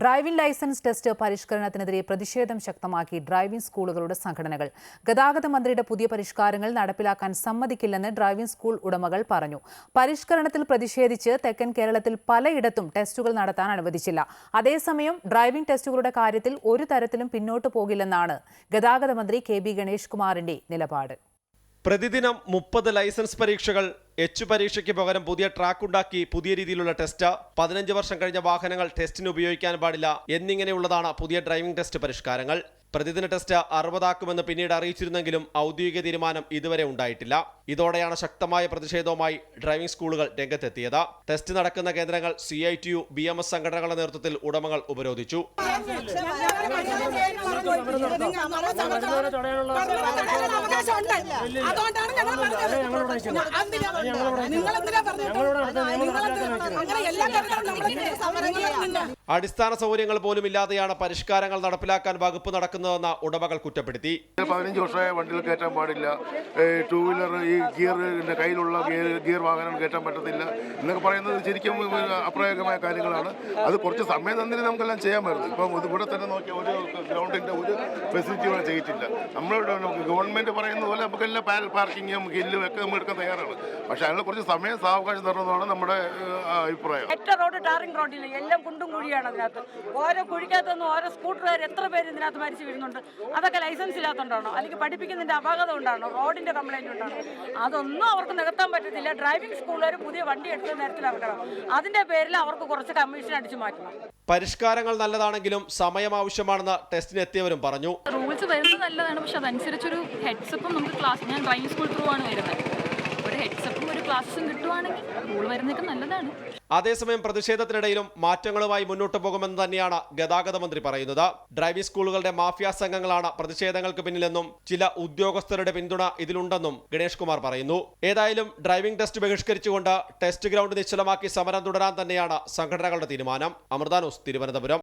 Driving licence test പരിഷ്കരണത്തിനെതിരെ പ്രതിഷേധം ശക്തമാക്കി driving സ്കൂളുകളുടെ സംഘടനകൾ. ഗതാഗത മന്ത്രിയുടെ പുതിയ പരിഷ്കാരങ്ങൾ നടപ്പിലാക്കാൻ സമ്മതിക്കില്ലെന്ന് ഡ്രൈവിംഗ് സ്കൂൾ ഉടമകൾ പറഞ്ഞു. പരിഷ്കരണത്തിൽ പ്രതിഷേധിച്ച് തെക്കൻ കേരളത്തിൽ പലയിടത്തും ടെസ്റ്റുകൾ നടത്താൻ അനുവദിച്ചില്ല. അതേസമയം ഡ്രൈവിംഗ് ടെസ്റ്റുകളുടെ കാര്യത്തിൽ ഒരു തരത്തിലും പിന്നോട്ടു പോകില്ലെന്നാണ് ഗതാഗത മന്ത്രി കെ ബി ഗണേഷ് കുമാറിന്റെ നിലപാട്. പ്രതിദിനം മുപ്പത് ലൈസൻസ് പരീക്ഷകൾ എച്ച് പരീക്ഷയ്ക്ക് പകരം പുതിയ ട്രാക്ക് ഉണ്ടാക്കി പുതിയ രീതിയിലുള്ള ടെസ്റ്റ് പതിനഞ്ച് വർഷം കഴിഞ്ഞ വാഹനങ്ങൾ ടെസ്റ്റിന് ഉപയോഗിക്കാൻ പാടില്ല. എന്നിങ്ങനെയുള്ളതാണ് പുതിയ ഡ്രൈവിംഗ് ടെസ്റ്റ് പരിഷ്കാരങ്ങൾ. പ്രതിദിന ടെസ്റ്റ് അറുപതാക്കുമെന്ന് പിന്നീട് അറിയിച്ചിരുന്നെങ്കിലും ഔദ്യോഗിക തീരുമാനം ഇതുവരെ ഉണ്ടായിട്ടില്ല ഇതോടെയാണ് ശക്തമായ പ്രതിഷേധവുമായി ഡ്രൈവിംഗ് സ്കൂളുകൾ രംഗത്തെത്തിയത് ടെസ്റ്റ് നടക്കുന്ന കേന്ദ്രങ്ങൾ C I T U B M S സംഘടനകളുടെ നേതൃത്വത്തിൽ ഉടമകൾ ഉപരോധിച്ചു അടിസ്ഥാന സൗകര്യങ്ങൾ പോലും ഇല്ലാതെയാണ് പരിഷ്കാരങ്ങൾ നടപ്പിലാക്കാൻ വകുപ്പ് നടക്കുന്നതെന്ന ഉടമകൾ കുറ്റപ്പെടുത്തി. പതിനഞ്ച് വർഷമായ വണ്ടികൾ കയറ്റാൻ പാടില്ല. ടൂ വീലർ ഈ ഗിയറിന്റെ കയ്യിലുള്ള ഗിയർ ഗിയർ വാഹനം കയറ്റാൻ പറ്റത്തില്ല. എന്നൊക്കെ പറയുന്നത് ശരിക്കും അപ്രായോഗികമായ കാര്യങ്ങളാണ്. അത് കുറച്ച് സമയം തന്നിട്ട് നമുക്കെല്ലാം ചെയ്യാമായിരുന്നു ഇപ്പം ഇവിടെ തന്നെ നോക്കിയ ഒരു ഗ്രൗണ്ടിന്റെ ഒരു ഫെസിലിറ്റി ഇവിടെ ചെയ്തിട്ടില്ല. നമ്മളിവിടെ ഗവൺമെന്റ് പറയുന്ന പോലെ നമുക്കെല്ലാം പാർക്കിങ്ങും ഹില്ലും ഒക്കെ നമ്മൾ എടുക്കാൻ തയ്യാറാണ്. പക്ഷെ അതിനെ കുറച്ച് സമയം സാവകാശം തരണമെന്നാണ് നമ്മുടെ അഭിപ്രായം. റോഡ് ടാറിംഗ് എല്ലാം കുണ്ടും കുഴിയാണ് അതിനകത്ത്. ഓരോ കുഴിക്കകത്തുനിന്ന് ഓരോ സ്കൂട്ടറുകാർ എത്ര പേര് ഇതിനകത്ത് മരിച്ചു വീഴുന്നുണ്ട്? അതൊക്കെ ലൈസൻസ് ഇല്ലാത്തതുകൊണ്ടാണോ അല്ലെങ്കിൽ പഠിപ്പിക്കുന്നതിന്റെ അപാകത കൊണ്ടാണോ? റോഡിന്റെ കംപ്ലൈന്റ് ഉണ്ടാണോ അതൊന്നും അവർക്ക് നികത്താൻ പറ്റത്തില്ല. ഡ്രൈവിംഗ് സ്കൂളുകാർ പുതിയ വണ്ടി എടുത്ത നേരത്തിൽ അതിന്റെ അതിന്റെ പേരിൽ അവർക്ക് കുറച്ച് കമ്മീഷൻ അടിച്ചു മാറ്റണം. പരിഷ്കാരങ്ങൾ നല്ലതാണെങ്കിലും സമയം ആവശ്യമാണെന്ന് ടെസ്റ്റിനെത്തിയവരും പറഞ്ഞു. റൂൾസ് വരുന്നത് നല്ലതാണ്. പക്ഷെ അതനുസരിച്ചൊരു ഹെഡ്സപ്പും നമുക്ക് ക്ലാസ് ഞാൻ ഡ്രൈവിംഗ് സ്കൂൾ ത്രൂ ആണ് വരുന്നത്. ക്ലാസ്സും കിട്ടുവാണെങ്കിൽ സ്കൂൾ വരുന്നേക്കും നല്ലതാണ്. അതേസമയം പ്രതിഷേധത്തിനിടയിലും മാറ്റങ്ങളുമായി മുന്നോട്ട് പോകുമെന്ന് തന്നെയാണ് ഗതാഗത മന്ത്രി പറയുന്നത്. ഡ്രൈവിംഗ് സ്കൂളുകളുടെ മാഫിയ സംഘങ്ങളാണ് പ്രതിഷേധങ്ങൾക്ക് പിന്നിലെന്നും ചില ഉദ്യോഗസ്ഥരുടെ പിന്തുണ ഇതിലുണ്ടെന്നും ഗണേഷ് കുമാർ പറയുന്നു. ഏതായാലും ഡ്രൈവിംഗ് ടെസ്റ്റ് ബഹിഷ്കരിച്ചുകൊണ്ട് ടെസ്റ്റ് ഗ്രൗണ്ട് നിശ്ചലമാക്കി സമരം തുടരാൻ തന്നെയാണ് സംഘടനകളുടെ തീരുമാനം. അമൃതാനൂസ് തിരുവനന്തപുരം.